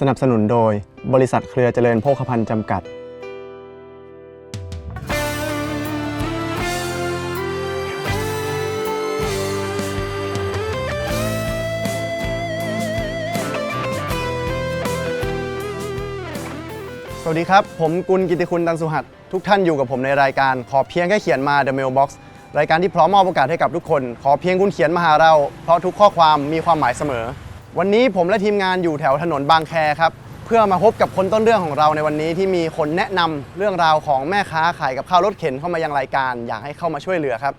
สนับสนุนโดย บริษัทเครือเจริญโภคภัณฑ์จำกัด สวัสดีครับ ผมกุลกิติคุณตันสุหัส ทุกท่านอยู่กับผมในรายการ ขอเพียงแค่เขียนมา The Mailbox รายการที่พร้อมมอบโอกาสให้กับทุกคน ขอเพียงคุณเขียนมาหาเรา เพราะทุกข้อความมีความหมายเสมอ วันนี้ผมและทีมงานอยู่แถวถนนบางแคครับ เพื่อมาพบกับคนต้นเรื่องของเราในวันนี้ที่มีคนแนะนำเรื่องราวของแม่ค้าขายกับข้าวรถเข็นเข้ามายังรายการ อยากให้เข้ามาช่วยเหลือครับ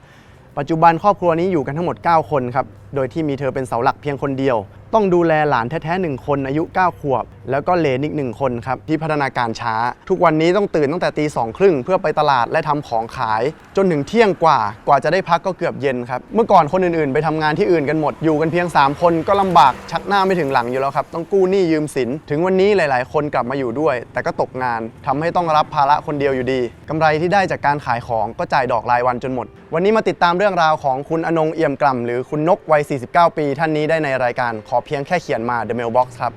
ปัจจุบันครอบครัวนี้อยู่กันทั้งหมด 9 คนครับ โดยที่มีเธอเป็นเสาหลักเพียงคนเดียว ต้องดูแลหลานแท้ๆหนึ่งคนอายุ 9 ขวบ แล้วก็เลนอีกหนึ่งคนครับที่พัฒนาการช้า ทุกวันนี้ต้องตื่นตั้งแต่ตีสองครึ่งเพื่อไปตลาดและทำของขาย จนถึงเที่ยงกว่ากว่าจะได้พักก็เกือบเย็นครับเมื่อก่อนคนอื่นๆ ไปทำงานที่อื่นกันหมดอยู่กันเพียง 3 คนก็ลำบากชักหน้าไม่ถึงหลังอยู่แล้วครับต้องกู้หนี้ยืมสิน ถึงวันนี้หลาย ๆ คนกลับมาอยู่ด้วย แต่ก็ตกงานทำให้ต้องรับภาระคนเดียวอยู่ดีกำไรที่ได้จากการขายของก็จ่ายดอกรายวันจนหมด วันนี้มาติดตามเรื่องราวของคุณอนงเอี่ยมกล่ำหรือคุณนกวัย 49 ปี ท่านนี้ได้ในรายการขอเพียงแค่เขียนมา The Mailbox ครับ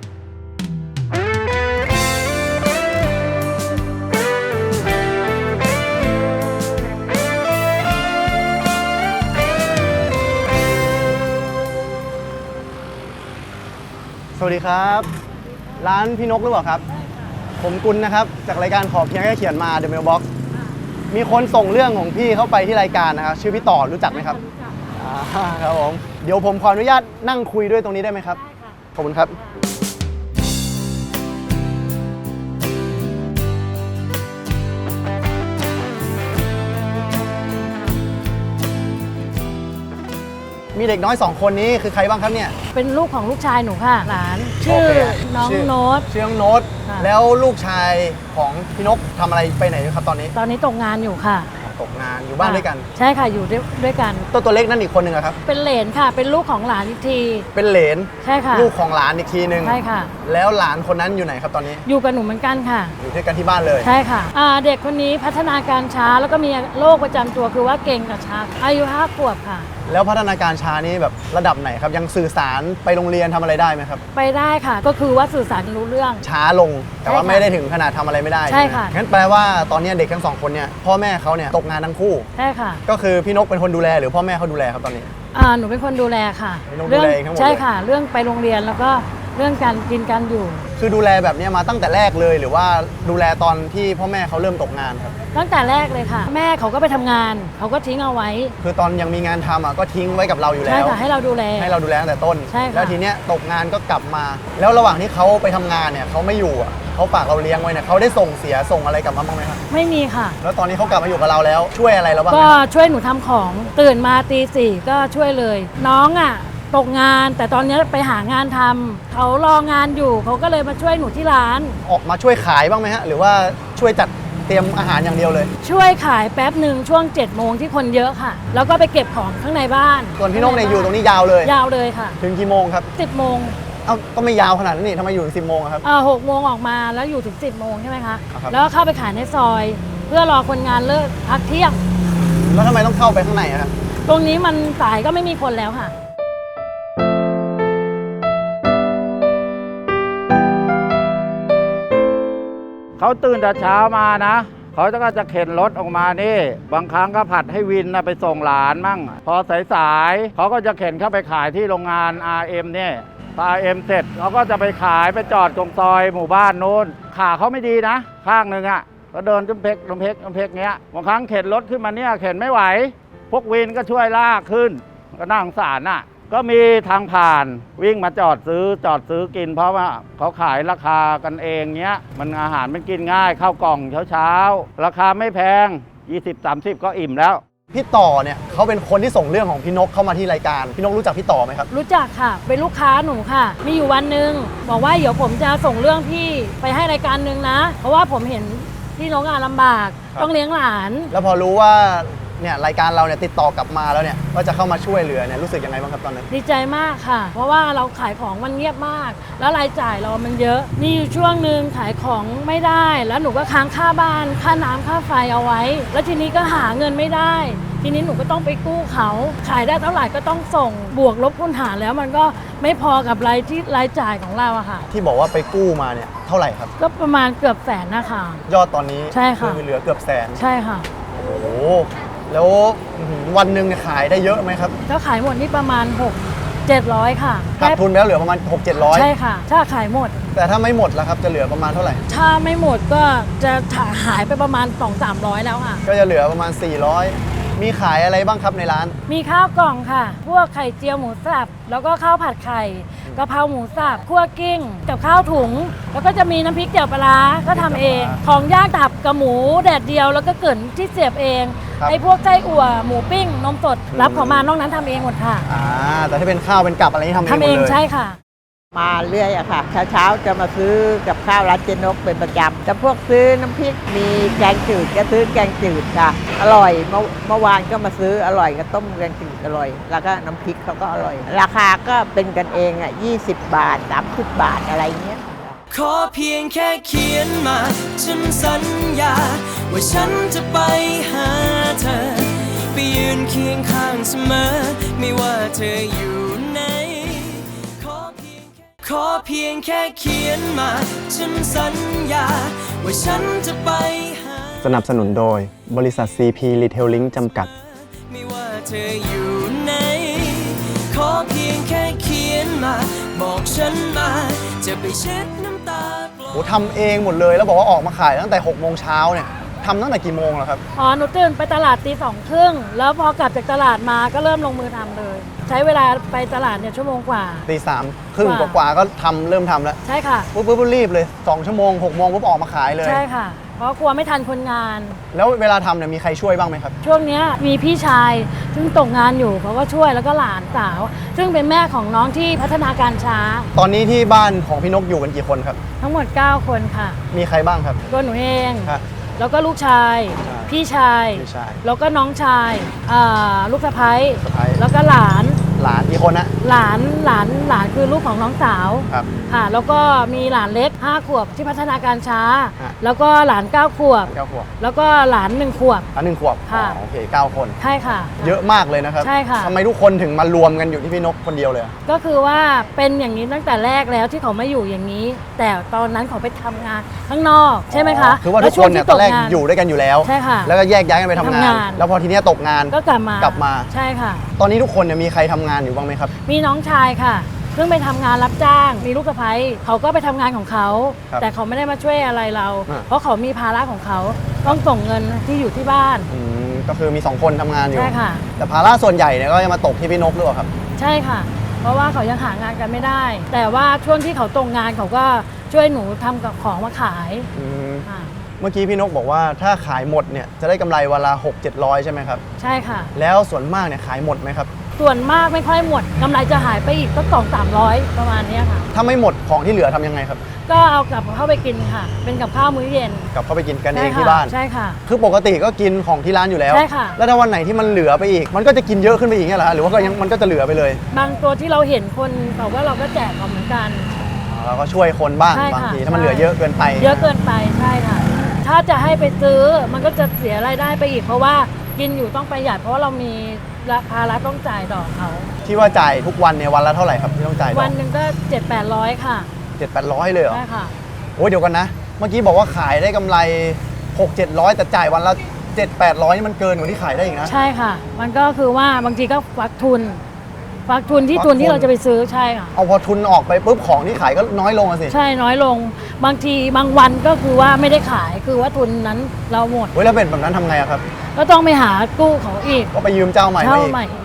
สวัสดีครับ ร้านพี่นกหรือเปล่าครับ ผมกุลนะครับ จากรายการขอเพียงแค่เขียนมา The Mailbox มีคนส่งเรื่องของพี่เข้าไปที่รายการนะครับ ชื่อพี่ต่อรู้จักไหมครับอ่าครับผมเดี๋ยวผมขออนุญาตนั่งคุยด้วยตรงนี้ได้ไหมครับขอบคุณครับ มีเด็กน้อยสองคนนี้คือใครบ้างครับเนี่ย เป็นลูกของลูกชายหนูค่ะ หลาน ชื่อโเคน้องชื่โน้ต ชื่อน้องโน้ต ค่ะ แล้วลูกชายของพี่นกทำอะไรไปไหนอยู่ครับตอนนี้ ตอนนี้ตกงานอยู่ค่ะ ตกงานอยู่บ้านด้วยกัน ใช่ค่ะอยู่ด้วยด้วยกัน ตัวตัวเล็กนั่นอีกคนหนึ่งอะครับ เป็นเหลนค่ะ เป็นลูกของหลานอีกที เป็นเหลนใช่ค่ะ ลูกของหลานอีกทีหนึ่งใช่ค่ะ แล้วหลานคนนั้นอยู่ไหนครับตอนนี้ อยู่กับหนูเหมือนกันค่ะ อยู่ด้วยกันที่บ้านเลยใช่ค่ะอ่าเด็กคนนี้พัฒนาการช้าแล้วก็มีโรคประจำตัวคือว่าเก่งกับช้าอายุห้าขวบค่ะ แล้วพัฒนาการช้านี้แบบระดับไหนครับ ยังสื่อสารไปโรงเรียนทำอะไรได้ไหมครับ ไปได้ค่ะ ก็คือว่าสื่อสารรู้เรื่อง ช้าลงแต่ว่าใช่ค่ะไม่ได้ถึงขนาดทำอะไรไม่ได้ใช่ค่ะไหมงั้นแปลว่าตอนนี้เด็กทั้งสองคนเนี่ยพ่อแม่เขาเนี่ยตกงานทั้งคู่ ใช่ค่ะก็คือพี่นกเป็นคนดูแลหรือพ่อแม่เขาดูแลครับตอนนี้ อ่าหนูเป็นคนดูแลค่ะเป็นคนดูแลเองทั้งหมดเลย ใช่ค่ะ เรื่องไปโรงเรียนแล้วก็ เรื่องการกินการอยู่ คือดูแลแบบเนี้ยมาตั้งแต่แรกเลย หรือว่าดูแลตอนที่พ่อแม่เขาเริ่มตกงานครับ ตั้งแต่แรกเลยค่ะ แม่เขาก็ไปทำงาน เขาก็ทิ้งเอาไว้ คือตอนยังมีงานทำอะก็ทิ้งไว้กับเราอยู่ใช่แล้วค่ะให้เราดูแล ให้เราดูแลตั้งแต่ต้น ใช่ค่ะ แล้วทีเนี้ยตกงานก็กลับมา แล้วระหว่างที่เขาไปทำงานเนี่ยเขาไม่อยู่อะเขาฝากเราเลี้ยงไว้เนี่ยเขาได้ส่งเสียส่งอะไรกลับมาบ้างไหมครับ ไม่มีค่ะ แล้วตอนนี้เขากลับมาอยู่กับเราแล้วช่วยอะไรเราบ้างไหมก็ครับช่วยหนูทำของตื่นมาตีสี่ก็ช่วยเลย น้องอะ ตกงาน แต่ตอนนี้ไปหางานทำเขารองานอยู่เขาก็เลยมาช่วยหนูที่ร้าน ออกมาช่วยขายบ้างไหมฮะ หรือว่าช่วยจัดเตรียมอาหารอย่างเดียวเลย ช่วยขายแป๊บหนึ่งช่วง7จ็ดโมงที่คนเยอะค่ะ แล้วก็ไปเก็บของข้างในบ้านส่วนพี่นกเนี่ยอยู่ตรงนี้ยาวเลย ยาวเลยค่ะ ถึงกี่โมงครับ 10บโมงเอ้าก็ไม่ยาวขนาดนั้นนี่ทำไมอยู่ถึงสิบโมงอะครับ อ่าหกโมงออกมาแล้วอยู่ถึง10บโมงใช่ไหมคะ ครับ แล้วก็เข้าไปขายในซอย เพื่อรอคนงานเลิกพักเที่ยง แล้วทำไมต้องเข้าไปข้างในอะครับ ตรงนี้มันสายก็ไม่มีคนแล้วค่ะ เขาตื่นแต่เช้ามานะเขาก็จะเข็นรถออกมานี่ บางครั้งก็ผัดให้วินนะไปส่งหลานมั่ง พอสายๆเขาก็จะเข็นเข้าไปขายที่โรงงาน RM เนี่ยพอ RM เสร็จเขาก็จะไปขายไปจอดตรงซอยหมู่บ้านนู้นขาเขาไม่ดีนะ ข้างหนึ่งอะ่ะก็เดินจุ้มเพกจุ้มเพกจุ้มเพกเงี้ยบางครั้งเข็นรถขึ้นมาเนี่ยเข็นไม่ไหว พวกวินก็ช่วยลากขึ้น ก็น่าสงสารน่ะ ก็มีทางผ่านวิ่งมาจอดซื้อจอดซื้อกิน เพราะว่าเขาขายราคากันเองเนี้ย มันอาหารมันกินง่ายข้าวกล่องเช้าเช้าๆ ราคาไม่แพง 20-30 ก็อิ่มแล้ว พี่ต่อเนี่ยเขาเป็นคนที่ส่งเรื่องของพี่นกเข้ามาที่รายการ พี่นกรู้จักพี่ต่อไหมครับ รู้จักค่ะ เป็นลูกค้าหนูค่ะ มีอยู่วันหนึ่งบอกว่าเดี๋ยวผมจะส่งเรื่องพี่ไปให้รายการหนึ่งนะ เพราะว่าผมเห็นพี่น้องงานลำบาก ครับ ต้องเลี้ยงหลาน แล้วพอรู้ว่า เนี่ยรายการเราเนี่ยติดต่อกลับมาแล้วเนี่ยว่าจะเข้ามาช่วยเหลือเนี่ยรู้สึกยังไงบ้างครับตอนนั้น ดีใจมากค่ะ เพราะว่าเราขายของมันเงียบมาก แล้วรายจ่ายเรามันเยอะ มีอยู่ช่วงหนึ่งขายของไม่ได้ แล้วหนูก็ค้างค่าบ้าน ค่าน้ำค่าไฟเอาไว้ แล้วทีนี้ก็หาเงินไม่ได้ ทีนี้หนูก็ต้องไปกู้เขา ขายได้เท่าไหร่ก็ต้องส่ง บวกลบคูณหารแล้วมันก็ไม่พอกับรายที่รายจ่ายของเราอะค่ะ ที่บอกว่าไปกู้มาเนี่ยเท่าไหร่ครับ ก็ประมาณเกือบแสนนะคะ ยอดตอนนี้ใช่ค่ะ อเหลือเกือบแสนใช่ค่ะ โอ้โห แล้วอื้อหือวันหนึ่งเนี่ยขายได้เยอะไหมครับถ้าขายหมดนี่ประมาณ 6 700 ค่ะขาดทุนไปแล้วเหลือประมาณ 6 7 0 ใช่ค่ะ ถ้าขายหมด0แต่ถ้าไม่หมดแล้วครับจะเหลือประมาณเท่าไหร่ ถ้าไม่หมดก็จะหายไปประมาณ 2-300 แล้วค่ะ ก็จะเหลือประมาณ 400 มีขายอะไรบ้างครับในร้าน มีข้าวกล่องค่ะ พวกไข่เจียวหมูสับ แล้วก็ข้าวผัดไข่กะเพราหมูสับคั่วกิ้ง กับข้าวถุง แล้วก็จะมีน้ำพริกเจียวปลาร้าก็ทำเอง ของย่างตับกับหมูแดดเดียว แล้วก็เกรินที่เสียบเองครับ ไอ้พวกไส้อั่วหมูปิ้งนมสดรับเขามานอกนั้นทำเองหมดค่ะอ่าแต่ถ้าเป็นข้าวเป็นกับอะไรนี่ทำเองทำหมเอดงเลยใช่ค่ะ มาเรื่อยอะค่ะ เช้าๆจะมาซื้อกับข้าวร้านเจนกเป็นประจำแต่พวกซื้อน้ำพริกมีแกงจืดก็ซื้อแกงจืดค่ะ อร่อยเมื่อเมื่อวานก็มาซื้ออร่อยก็ต้มแกงจืดอร่อย แล้วก็น้ำพริกเขาก็อร่อย ราคาก็เป็นกันเองอะ20 บาท 30 บาทอะไรเงี้ย ขอเพียงแค่เขียนมา ฉันสัญญา ว่าฉันจะไปหาเธอ ไปยืนเคียงข้างเสมอ ไม่ว่าเธออยู่ไหนขอเพียงแค่ขอเพียงแค่เขียนมา ฉันสัญญา ว่าฉันจะไปหา สนับสนุนโดยบริษัท CP Retailing จำกัด ไม่ว่าเธออยู่ไหนขอเพียงแค่เขียนมา บอกฉันมา จะไปเช็ดน้ำตาปลอบโหทำเองหมดเลยแล้วบอกว่าออกมาขายตั้งแต่6โมงเช้าเนี่ยทำตั้งแต่กี่โมงแล้วครับ อ๋อหนูตื่นไปตลาดตีสองครึ่งแล้วพอกลับจากตลาดมาก็เริ่มลงมือทำเลย ใช้เวลาไปตลาดเนี่ยชั่วโมงกว่า ตีสามครึ่งกว่ากว่าๆก็ทำเริ่มทำแล้วใช่ค่ะ ปุ๊บปุ๊บปุ๊บรีบเลย 2 ชั่วโมง6โมงปุ๊บออกมาขายเลย ใช่ค่ะ เพราะกลัวไม่ทันคนงาน แล้วเวลาทำเนี่ยมีใครช่วยบ้างไหมครับ ช่วงเนี้ยมีพี่ชายซึ่งตกงานอยู่เขาก็ช่วยแล้วก็หลานสาว ซึ่งเป็นแม่ของน้องที่พัฒนาการช้าตอนนี้ที่บ้านของพี่นกอยู่กันกี่คนครับ ทั้งหมด 9 คนค่ะมีใครบ้างครับ ตัวหนูเอง ครับ แล้วก็ลูกชายใช่พี่ชาย พี่ชายแล้วก็น้องชายอ่าลูกสะพ้ยสะพ้ายแล้วก็หลานห ลานกี่คนนะหลานหลานหลานคือลูกของน้องสาวครับ ค่ะ แล้วก็มีหลานเล็ก 5 ขวบที่พัฒนาการช้า ฮะ แล้วก็หลาน 9 ขวบ เก้าขวบแล้วก็หลาน 1 ขวบ อันหนึ่งขวบค่ะ อ๋อโอเคเก้าคน ใช่ค่ะ เยอะมากเลยนะครับใช่ค่ะ ทำไมทุกคนถึงมารวมกันอยู่ที่พี่นกคนเดียวเลยอะก็คือว่าเป็นอย่างนี้ตั้งแต่แรกแล้วที่เขาไม่อยู่อย่างนี้ แต่ตอนนั้นเขาไปทำงานข้างนอกใช่ไหมคะคือว่าทุแล้กช่ควนเนี่ยที่ตอนแรกงานอยู่ด้วยกันอยู่แล้ว ใช่ค่ะ แล้วก็แยกย้ายกันไปทำงานทำงาน แล้วพอทีเนี้ยตกงาน ก็กลับมากลับมา ใช่ค่ะ ตอนนี้ทุกคนเนี่ยมีใครทำงานอยู่บ้างไหมครับ มีน้องชายค่ะ เพิ่งไปทำงานรับจ้าง มีลูกสะใภ้เขาก็ไปทำงานของเขา ครับแต่เขาไม่ได้มาช่วยอะไรเรา อ่าเพราะเขามีภาระของเขา ต้องส่งเงินที่อยู่ที่บ้าน อืมก็คือมีสองคนทำงานอยู่ ใช่ค่ะ แต่ภาระส่วนใหญ่เนี่ยก็จะมาตกที่พี่นกหรือเปล่าครับ ใช่ค่ะ เพราะว่าเขายังหางานกันไม่ได้ แต่ว่าช่วงที่เขาตรงงานเขาก็ช่วยหนูทำกับของมาขายอืม อ่า เมื่อกี้พี่นกบอกว่าถ้าขายหมดเนี่ยจะได้กำไรวันละ6 700 ใช่ไหมครับ ใช่ค่ะ แล้วส่วนมากเนี่ยขายหมดไหมครับ ส่วนมากไม่ค่อยหมดกำไรจะหายไปอีกก็สองสามร้อยประมาณเนี้ยค่ะ ถ้าไม่หมดของที่เหลือทำยังไงครับ ก็เอากลับเข้าไปกินค่ะ เป็นกับข้าวมื้อเย็นกลับเข้าไปกินกันเอใช่งค่ะที่บ้าน ใช่ค่ะ คือปกติก็กินของที่ร้านอยู่แล้ว ใช่ค่ะ แล้วถ้าวันไหนที่มันเหลือไปอีก มันก็จะกินเยอะขึ้นไปอีกเนี่ยเหรอฮะหรือว่าก็ยังมันก็จะเหลือไปเลยบางตัวที่เราเห็นคนเขาก็เราก็แจกเขาเหมือนกันเราก็ช่วยคนบ้างใช่ค่ะบางทีถ้ามันใช่ เหลือเยอะเกินไป เยอะเกินไปใช่ค่ะ ถ้าจะให้ไปซื้อมันก็จะเสียรายได้ไปอีก เพราะว่ากินอยู่ต้องประหยัดเพราะว่าเรามีภาระต้องจ่ายดอกเขาที่ว่าจ่ายทุกวันเนี่ยวันละเท่าไหร่ครับที่ต้องจ่ายดวัอนกหนึ่งก็เจ็ดแปดร้อยค่ะเจ็ดแปดร้อยเลยเหรอใช่ค่ะโอ้ยเดี๋ยวกันนะ เมื่อกี้บอกว่าขายได้กำไร6 700แต่จ่ายวันละ7 800นี่มันเกินกว่าที่ขายได้อีกนะ ใช่ค่ะ มันก็คือว่าบางทีก็ฟักทุน ฟักทุนที่ฟักทุนที่ทุนเราจะไปซื้อใช่ค่ะ เอาพอทุนออกไปปุ๊บของที่ขายก็น้อยลงอะสิ ใช่น้อยลง บางทีบางวันก็คือว่าไม่ได้ขายคือว่าทุนนั้นเราหมด เฮ้ยแล้วเป็นแบบนั้นทำไงอะครับ ก็ต้องไปหากู้เขาอีกก็ไปยืมเจ้าใหม่มาเช่าอีก ใหม่อีก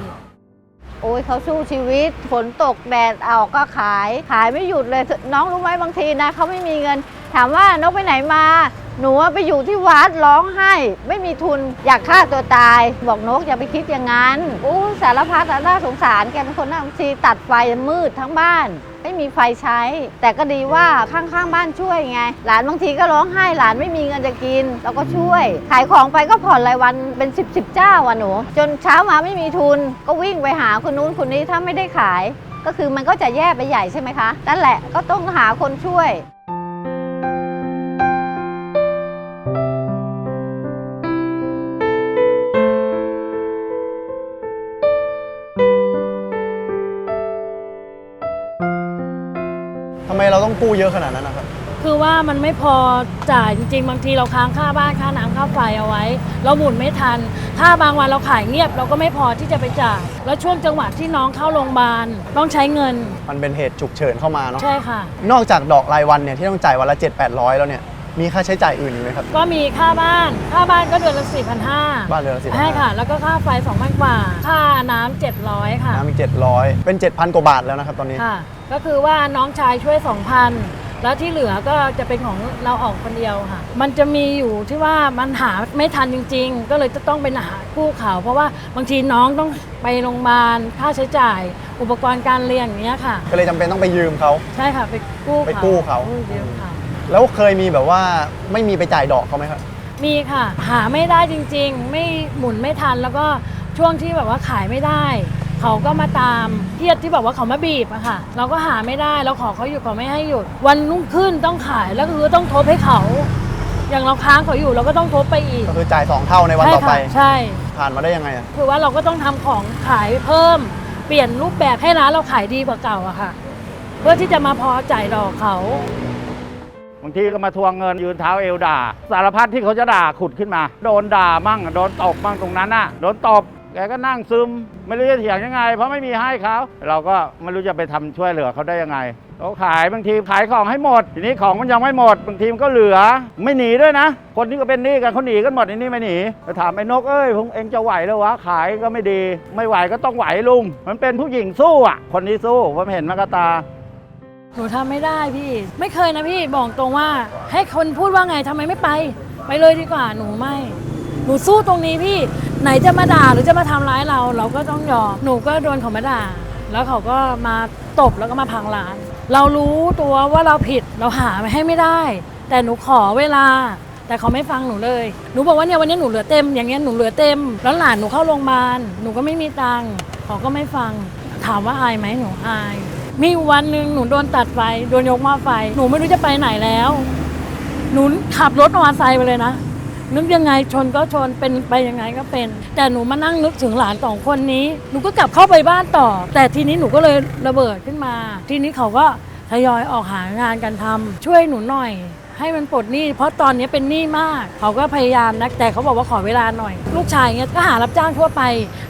โอ้ยเขาสู้ชีวิตฝนตกแดดออกก็ขาย ขายไม่หยุดเลย น้องรู้ไหมบางทีนะเขาไม่มีเงิน ถามว่านกไปไหนมา หนูว่าไปอยู่ที่วัดร้องไห้ ไม่มีทุนอยากฆ่าตัวตาย บอกนกอย่าไปคิดอย่างนั้นอู้สารพัดน่าสงสารแกเป็นคนน่าบางทีตัดไฟมืดทั้งบ้าน ไม่มีไฟใช้ แต่ก็ดีว่าข้างๆบ้านช่วยไง หลานบางทีก็ร้องไห้หลานไม่มีเงินจะกิน เราก็ช่วย ขายของไปก็ผ่อนรายวันเป็น 10บสเจ้าอะหนู จนเช้ามาไม่มีทุน ก็วิ่งไปหาคนนู้นคนนี้ถ้าไม่ได้ขาย ก็คือมันก็จะแย่ไปใหญ่ใช่ไหมคะนั่นแหละก็ต้องหาคนช่วย ต้องกู้เยอะขนาดนั้นนะครับ คือว่ามันไม่พอจ่ายจริงๆ บางทีเราค้างค่าบ้านค่าน้ำค่าไฟเอาไว้ เราหมุนไม่ทัน ถ้าบางวันเราขายเงียบ เราก็ไม่พอที่จะไปจ่าย แล้วช่วงจังหวะที่น้องเข้าโรงพยาบาลต้องใช้เงินมันเป็นเหตุฉุกเฉินเข้ามาเนาะใช่ค่ะ นอกจากดอกรายวันเนี่ยที่ต้องจ่ายวันละ7 8 0 0 แล้วเนี่ย มีค่าใช้จ่ายอื่นอีกไหมครับ ก็มีค่าบ้าน ค่าบ้านก็เดือนละสี่พันห้าบ้านเรือนละ4,500 ใช่ค่ะ แล้วก็ค่าไฟสองพันกว่า ค่าน้ำเจ็ดร้อยค่ะ น้ำอีก700 เป็น 7,000 กว่าบาทแล้วนะครับตอนนี้ ค่ะ ก็คือว่าน้องชายช่วย2,000แล้วที่เหลือก็จะเป็นของเราออกคนเดียวค่ะ มันจะมีอยู่ที่ว่ามันหาไม่ทันจริง ๆ ก็เลยจะต้องเป็นหากู้เขาเพราะว่าบางทีน้องต้องไปโรงพยาบาลค่าใช้จ่าย อุปกรณ์การเรียนอย่างเงี้ยค่ะ ก็เลยจำเป็นต้องไปยืมเขา ใช่ค่ะ ไปกู้ไปกู้เขา ยืมเขา แล้วเคยมีแบบว่าไม่มีไปจ่ายดอกเขาไหมครับ มีค่ะ หาไม่ได้จริงๆ ไม่หมุนไม่ทันแล้วก็ช่วงที่แบบว่าขายไม่ได้ เขาก็มาตามเครียดที่แบบว่าเขามาบีบอะค่ะ เราก็หาไม่ได้เราขอเขาหยุดเขาไม่ให้หยุด วันรุ่งขึ้นต้องขายแล้วก็คือต้องทบให้เขา อย่างเราค้างเขาอยู่เราก็ต้องทบไปอีกก็คือจ่าย 2 เท่าในวันต่อไป ใช่ค่ะใช่ ผ่านมาได้ยังไงอะคือว่าเราก็ต้องทำของขายเพิ่ม เปลี่ยนรูปแบบให้ร้านเราขายดีกว่าเก่าอะค่ะ เพื่อที่จะมาพอจ่ายดอกเขา บางทีก็มาทวงเงินยืนเท้าเอวด่า สารพัดที่เขาจะด่าขุดขึ้นมา โดนด่ามั่ง โดนตบมั่งตรงนั้นน่ะโดนตบแกก็นั่งซึม ไม่รู้จะเถียงยังไง เพราะไม่มีให้เขาเราก็ไม่รู้จะไปทำช่วยเหลือเขาได้ยังไงเขาขายบางทีขายของให้หมด ทีนี้ของมันยังไม่หมดบางทีมันก็เหลือ ไม่หนีด้วยนะ คนที่ก็เป็นหนี้กันเขาหนีกันหมดอ้นี่ไม่หนีไปถามไอ้นกเอ้ยพวกเองจะไหวแล้ววะขายก็ไม่ดี ไม่ไหวก็ต้องไหวลุงมันเป็นผู้หญิงสู้อะ คนนี้สู้ผมเห็นมากตา หนูทำไม่ได้พี่ ไม่เคยนะพี่บอกตรงว่า ให้คนพูดว่าไงทำไมไม่ไป ไปเลยดีกว่าหนูไม่ หนูสู้ตรงนี้พี่ ไหนจะมาด่าหรือจะมาทำร้ายเรา เราก็ต้องยอมหนูก็โดนเขามาด่า แล้วเขาก็มาตบแล้วก็มาพังร้าน เรารู้ตัวว่าเราผิดเราหาไม่ให้ไม่ได้ แต่หนูขอเวลาแต่เขาไม่ฟังหนูเลย หนูบอกว่าเนี่ยวันนี้หนูเหลือเต็ม อย่างเงี้ยหนูเหลือเต็ม แล้วหลานหนูเข้าโรงพยาบาล หนูก็ไม่มีตังค์ เขาก็ไม่ฟัง ถามว่าอายไหมหนูอาย มีวันหนึ่งหนูโดนตัดไฟ โดนยกหม้อไฟ หนูไม่รู้จะไปไหนแล้ว หนูขับรถมอเตอร์ไซค์ไปเลยนะ นึกยังไงชนก็ชน เป็นไปยังไงก็เป็น แต่หนูมานั่งนึกถึงหลานสองคนนี้ หนูก็กลับเข้าไปบ้านต่อ แต่ทีนี้หนูก็เลยระเบิดขึ้นมา ทีนี้เขาก็ทยอยออกหางานกันทำช่วยหนูหน่อย ให้มันปลดหนี้เพราะตอนนี้เป็นหนี้มาก เขาก็พยายามนะแต่เขาบอกว่าขอเวลาหน่อย ลูกชายเงี้ยก็หารับจ้างทั่วไป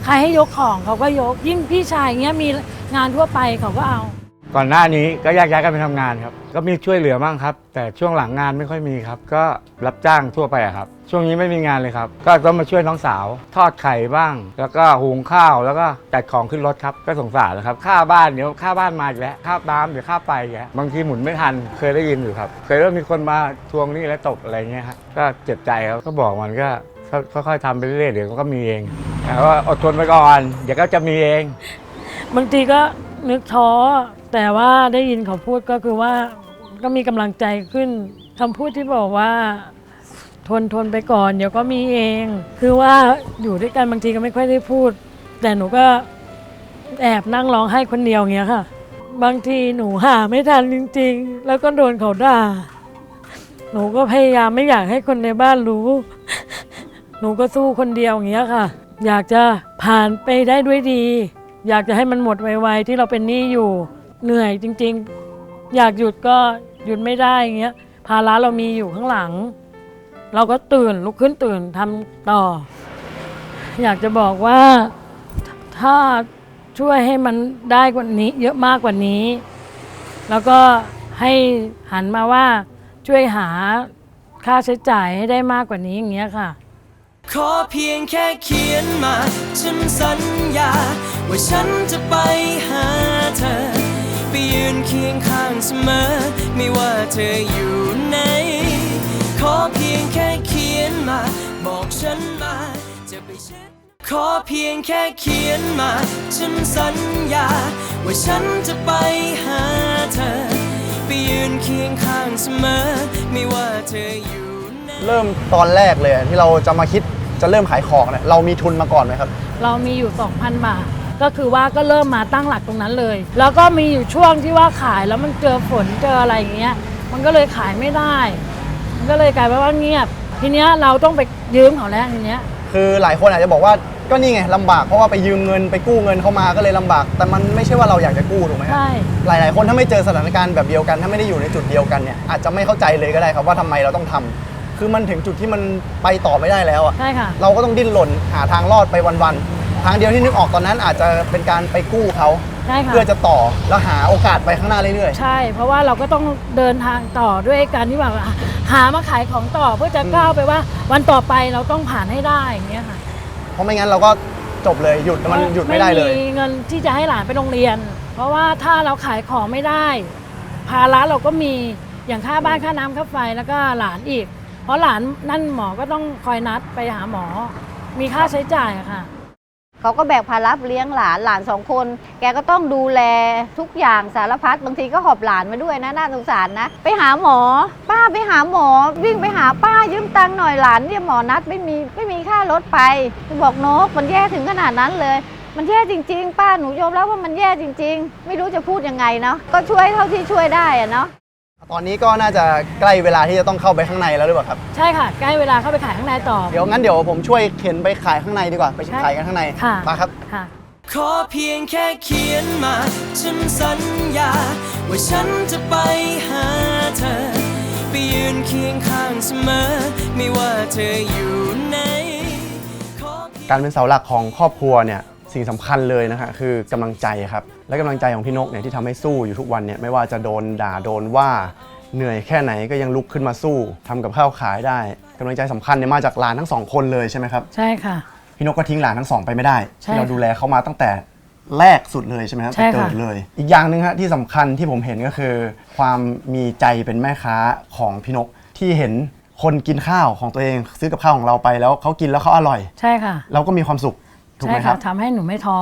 ใครให้ยกของเขาก็ยก ยิ่งพี่ชายเงี้ยมีงานทั่วไปเขาก็เอา ก่อนหน้านี้ก็แยกย้ายกันไปทำงานครับ ก็มีช่วยเหลือบ้างครับ แต่ช่วงหลังงานไม่ค่อยมีครับ ก็รับจ้างทั่วไปอะครับ ช่วงนี้ไม่มีงานเลยครับ ก็ต้องมาช่วยน้องสาว ทอดไข่บ้าง แล้วก็หุงข้าวแล้วก็จัดของขึ้นรถครับ ก็สงสารนะครับ ค่าบ้านเดี๋ยวค่าบ้านมาอีกแล้วค่าน้ำเดี๋ยวค่าไฟอีกแล้วบางทีหมุนไม่ทันเคยได้ยินอยู่ครับ เคยว่ามีคนมาทวงหนี้แล้วตกอะไรเงี้ยครับก็เจ็บใจครับก็บอกมันก็ค่อยๆทำไปเรื่อยๆเดี๋ยวก็มีเองแต่ว่าอดทนไปก่อนเดี๋ยวก็จะมีเอง บางทีก็นึกท้อ แต่ว่าได้ยินเขาพูดก็คือว่าก็มีกำลังใจขึ้นคำพูดที่บอกว่า ทนทนไปก่อน เดี๋ยวก็มีเอง คือว่าอยู่ด้วยกันบางทีก็ไม่ค่อยได้พูด แต่หนูก็แอบนั่งร้องไห้คนเดียวงเงี้ยค่ะ บางทีหนูหาไม่ทันจริง ๆ แล้วก็โดนเขาด่าหนูก็พยายามไม่อยากให้คนในบ้านรู้ หนูก็สู้คนเดียวอย่างเงี้ยค่ะ อยากจะผ่านไปได้ด้วยดี อยากจะให้มันหมดไวๆที่เราเป็นหนี้อยู่ เหนื่อยจริงๆ อยากหยุดก็หยุดไม่ได้อย่างเงี้ยภาระเรามีอยู่ข้างหลัง เราก็ตื่นลุกขึ้นตื่นทำต่อ อยากจะบอกว่าถ้าช่วยให้มันได้กว่านี้ เยอะมากกว่านี้ แล้วก็ให้หันมาว่าช่วยหาค่าใช้จ่ายให้ได้มากกว่านี้อย่างเงี้ยค่ะ ขอเพียงแค่เขียนมา ฉันสัญญา ว่าฉันจะไปหาเธอ ไปยืนเคียงข้างเสมอ ไม่ว่าเธออยู่ไหน ขอเพียงบอกฉันมา จะไปเช็ดขอเพียงแค่เขียนมา ฉันสัญญา ว่าฉันจะไปหาเธอ ไปยืนเคียงข้างเสมอ ไม่ว่าเธออยู่ไหน เริ่มตอนแรกเลยที่เราจะมาคิดจะเริ่มขายของเนี่ยเรามีทุนมาก่อนไหมครับ เรามีอยู่ 2,000 บาท ก็คือว่าก็เริ่มมาตั้งหลักตรงนั้นเลย แล้วก็มีอยู่ช่วงที่ว่าขายแล้วมันเจอฝนเจออะไรอย่างเงี้ย มันก็เลยขายไม่ได้ มันก็เลยกลายเป็นว่าเงียบ ทีเนี้ยเราต้องไปยืมเขาแล้วทีเนี้ย คือหลายคนอาจจะบอกว่าก็นี่ไงลำบากเพราะว่าไปยืมเงินไปกู้เงินเข้ามาก็เลยลำบาก แต่มันไม่ใช่ว่าเราอยากจะกู้ถูกไหมครับใช่ หลาย ๆ คนถ้าไม่เจอสถานการณ์แบบเดียวกัน ถ้าไม่ได้อยู่ในจุดเดียวกันเนี่ยอาจจะไม่เข้าใจเลยก็ได้ครับว่าทำไมเราต้องทำคือมันถึงจุดที่มันไปต่อไม่ได้แล้วอะ ใช่ค่ะ เราก็ต้องดิ้นรนหาทางรอดไปวันๆ ทางเดียวที่นึกออกตอนนั้นอาจจะเป็นการไปกู้เขาใช่ค่ะ เพื่อจะต่อแล้วหาโอกาสไปข้างหน้าเรื่อย ใช่ เพราะว่าเราก็ต้องเดินทางต่อด้วยการที่แบบหามาขายของต่อเพื่อจะก้าวไปว่า วันต่อไปเราต้องผ่านให้ได้อย่างเงี้ยค่ะๆ เพราะไม่งั้นเราก็จบเลยหยุดมันหยุดไม่ได้เลยไม่มีเงินที่จะให้หลานไปโรงเรียน เพราะว่าถ้าเราขายของไม่ได้ ภาระเราก็มีอย่างค่าบ้านค่าน้ำค่าไฟแล้วก็หลานอีก เพราะหลานนั่นหมอก็ต้องคอยนัดไปหาหมอ มีค่าใช้จ่ายอะค่ะ เขาก็แบกภาระเลี้ยงหลานหลานสองคน แกก็ต้องดูแลทุกอย่างสารพัดบางทีก็หอบหลานมาด้วยนะน่าสงสารนะ ไปหาหมอ ป้าไปหาหมอ วิ่งไปหาป้ายืมตังค์หน่อยหลานเนี่ยหมอนัดไม่มีไม่มีค่ารถไปบอกนกมันแย่ถึงขนาดนั้นเลยมันแย่จริง ๆ ป้าหนูยอมรับว่ามันแย่จริง ๆ ไม่รู้จะพูดยังไงเนาะก็ช่วยเท่าที่ช่วยได้อะเนาะ ตอนนี้ก็น่าจะใกล้เวลาที่จะต้องเข้าไปข้างในแล้วหรือเปล่าครับ ใช่ค่ะ ใกล้เวลาเข้าไปขายข้างในต่อ เดี๋ยวงั้นเดี๋ยวผมช่วยเข็นไปขายข้างในดีกว่า ไปใช่ขายกันข้างในค่ะมาครับ ค่ะ ขอเพียงแค่เขียนมา ฉันสัญญา ว่าฉันจะไปหาเธอ ไปยืนเคียงข้างเสมอ ไม่ว่าเธออยู่ไหนขอเพียง การเป็นเสาหลักของครอบครัวเนี่ย สิ่งสำคัญเลยนะฮะคือกำลังใจครับและกำลังใจของพี่นกเนี่ยที่ทำให้สู้อยู่ทุกวันเนี่ยไม่ว่าจะโดนด่าโดนว่าเหนื่อยแค่ไหนก็ยังลุกขึ้นมาสู้ทำกับข้าวขายได้กำลังใจสำคัญเนี่ยมาจากหลานทั้งสองคนเลยใช่ไหมครับใช่ค่ะพี่นกก็ทิ้งหลานทั้งสองไปไม่ได้ใช่ที่เราค่ะดูแลเขามาตั้งแต่แรกสุดเลยใช่ไหมครับใช่แต่ค่ะเกิดเลย อีกอย่างหนึ่งฮะที่สำคัญที่ผมเห็นก็คือ ความมีใจเป็นแม่ค้าของพี่นกที่เห็นคนกินข้าวของตัวเองซื้อกับข้าวของเราไปแล้วเขากินแล้วเขาอร่อย ใช่ค่ะ เราก็มีความสุข ถูกใช่ไหมคค่ะรับ ทำให้หนูไม่ท้อ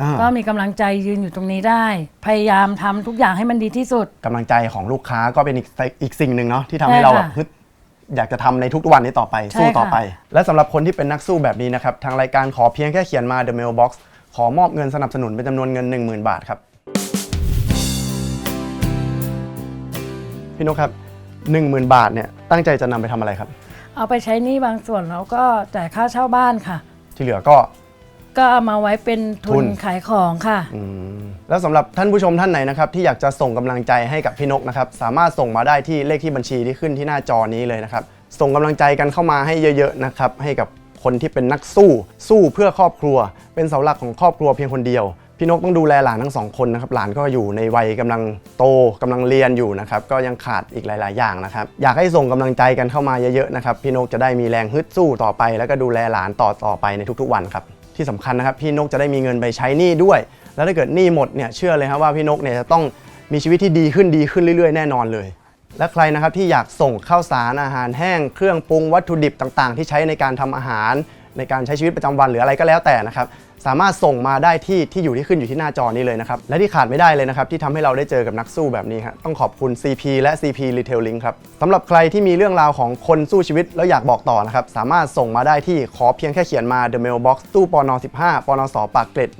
อา ก็มีกำลังใจยืนอยู่ตรงนี้ได้ พยายามทำทุกอย่างให้มันดีที่สุด กำลังใจของลูกค้าก็เป็นอีกอีกสิ่งหนึ่งเนาะที่ทำให้เราใช่แบค่ะบฮึดอยากจะทำในทุกวันนี้ต่อไป ใช่สู้ต่อค่ะ ไป และสำหรับคนที่เป็นนักสู้แบบนี้นะครับ ทางรายการขอเพียงแค่เขียนมา The Mailbox ขอมอบเงินสนับสนุนเป็นจำนวนเงิน 10,000 บาทครับ พี่นกครับ 10,000 บาทเนี่ยตั้งใจจะนำไปทำอะไรครับ เอาไปใช้หนี้บางส่วนแล้วก็จ่ายค่าเช่าบ้านค่ะ ที่เหลือก็ ก็เอามาไว้เป็นทุทุนน ขายของค่ะ อืมแล้วสำหรับท่านผู้ชมท่านไหนนะครับที่อยากจะส่งกำลังใจให้กับพี่นกนะครับสามารถส่งมาได้ที่เลขที่บัญชีที่ขึ้นที่หน้าจอนี้เลยนะครับส่งกำลังใจกันเข้ามาให้เยอะๆนะครับให้กับคนที่เป็นนักสู้ สู้เพื่อครอบครัว เป็นเสาหลักของครอบครัวเพียงคนเดียว พี่นกต้องดูแลหลานทั้งสองคนนะครับหลานก็อยู่ในวัยกำลังโตกำลังเรียนอยู่นะครับก็ยังขาดอีกหลาย ๆ อย่างนะครับอยากให้ส่งกำลังใจกันเข้ามาเยอะๆนะครับพี่นกจะได้มีแรงฮึดสู้ต่อไป แล้วก็ดูแลหลานต่อต่อไปในทุกๆวันครับ ที่สำคัญนะครับพี่นกจะได้มีเงินไปใช้หนี้ด้วย แล้วถ้าเกิดหนี้หมดเนี่ยเชื่อเลยครับว่าพี่นกเนี่ยจะต้องมีชีวิตที่ดีขึ้นดีขึ้นเรื่อยๆ แน่นอนเลย และใครนะครับที่อยากส่งข้าวสารอาหารแห้ง เครื่องปรุงวัตถุดิบต่างๆ ที่ใช้ในการทำอาหาร ในการใช้ชีวิตประจำวันหรืออะไรก็แล้วแต่นะครับ สามารถส่งมาได้ที่ที่อยู่ที่ขึ้นอยู่ที่หน้าจอนี้เลยนะครับ และที่ขาดไม่ได้เลยนะครับที่ทำให้เราได้เจอกับนักสู้แบบนี้ครับต้องขอบคุณ CP และ CP Retailing ครับสำหรับใครที่มีเรื่องราวของคนสู้ชีวิตแล้วอยากบอกต่อนะครับสามารถส่งมาได้ที่ขอเพียงแค่เขียนมา The Mailbox ตู้ปน15ปนสปากเกร็ด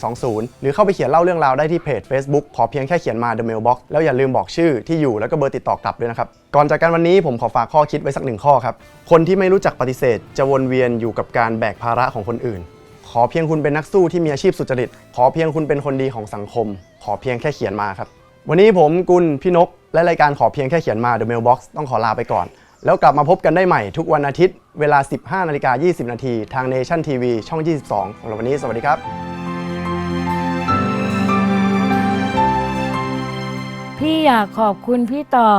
11120 หรือเข้าไปเขียนเล่าเรื่องราวได้ที่เพจ Facebook ขอเพียงแค่เขียนมา The Mailbox แล้วอย่าลืมบอกชื่อที่อยู่แล้วก็เบอร์ติดต่อกลับด้วยนะครับก่อนจากกันวันนี้ผมขอฝากข้อคิดไว้สักหนึ่งข้อครับคนที่ไม่รู้จักปฏิเสธ จะวนเวียนอยู่กับการแบกภาระของคนอื่น ขอเพียงคุณเป็นนักสู้ที่มีอาชีพสุจริต ขอเพียงคุณเป็นคนดีของสังคม ขอเพียงแค่เขียนมาครับ วันนี้ผมกุลพี่นก และรายการขอเพียงแค่เขียนมา The Mailbox ต้องขอลาไปก่อน แล้วกลับมาพบกันได้ใหม่ทุกวันอาทิตย์ เวลา 15นาฬิกา20 นาทีทาง Nation TV ช่อง 22สำหรับวันนี้สวัสดีครับ พี่อยากขอบคุณพี่ต่อ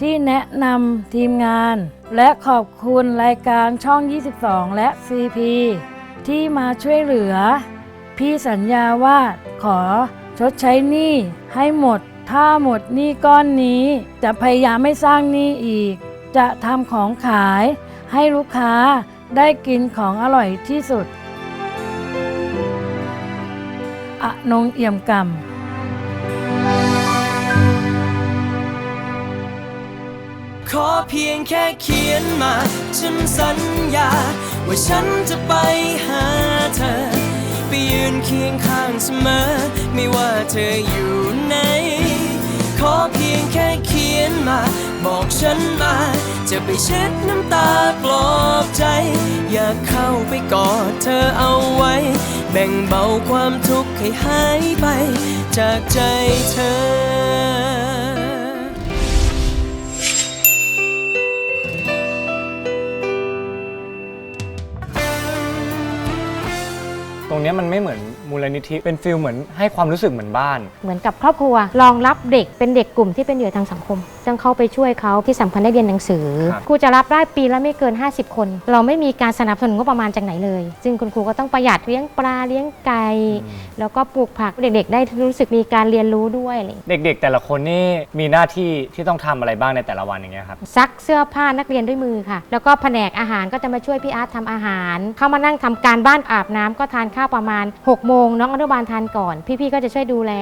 ที่แนะนำทีมงาน และขอบคุณรายการช่อง 22 และ CP ที่มาช่วยเหลือ พี่สัญญาว่าขอชดใช้หนี้ให้หมด ถ้าหมดหนี้ก้อนนี้ จะพยายามไม่สร้างหนี้อีก จะทำของขายให้ลูกค้าได้กินของอร่อยที่สุดอนงเอี่ยมกำขอเพียงแค่เขียนมา ฉันสัญญา ว่าฉันจะไปหาเธอ ไปยืนเคียงข้างเสมอ ไม่ว่าเธออยู่ไหน ขอเพียงแค่เขียนมา บอกฉันมา จะไปเช็ดน้ำตาปลอบใจ อยากเข้าไปกอดเธอเอาไว้ แบ่งเบาความทุกข์ให้หายไป จากใจเธอ รงเนี้ยมันไม่เหมือน มูลนิธิเป็นฟิลเหมือนให้ความรู้สึกเหมือนบ้าน เหมือนกับครอบครัวรองรับเด็กเป็นเด็กกลุ่มที่เป็นเหยื่อทางสังคมซึ่งเข้าไปช่วยเขาที่สำคัญได้เรียนหนังสือ ครับครูจะรับได้ปีละไม่เกิน 50 คน เราไม่มีการสนับสนุนงบประมาณจากไหนเลย ซึ่งคุณครูก็ต้องประหยัดเลี้ยงปลาเลี้ยงไก่แล้วก็ปลูกผักเด็กๆ ได้รู้สึกมีการเรียนรู้ด้วยอะไรอย่างเงี้ย เด็กๆ แต่ละคนนี่มีหน้าที่ที่ต้องทำอะไรบ้างในแต่ละวันอย่างเงี้ยครับ ซักเสื้อผ้านักเรียนด้วยมือค่ะ แล้วก็แผนกอาหารก็จะมาช่วยพี่อาร์ตทำอาหาร เข้ามานั่งทำการบ้านอาบน้ำก็ทานข้าวประมาณ6โมงน้องอนุบาลทานก่อน พี่ๆก็จะช่วยดูแล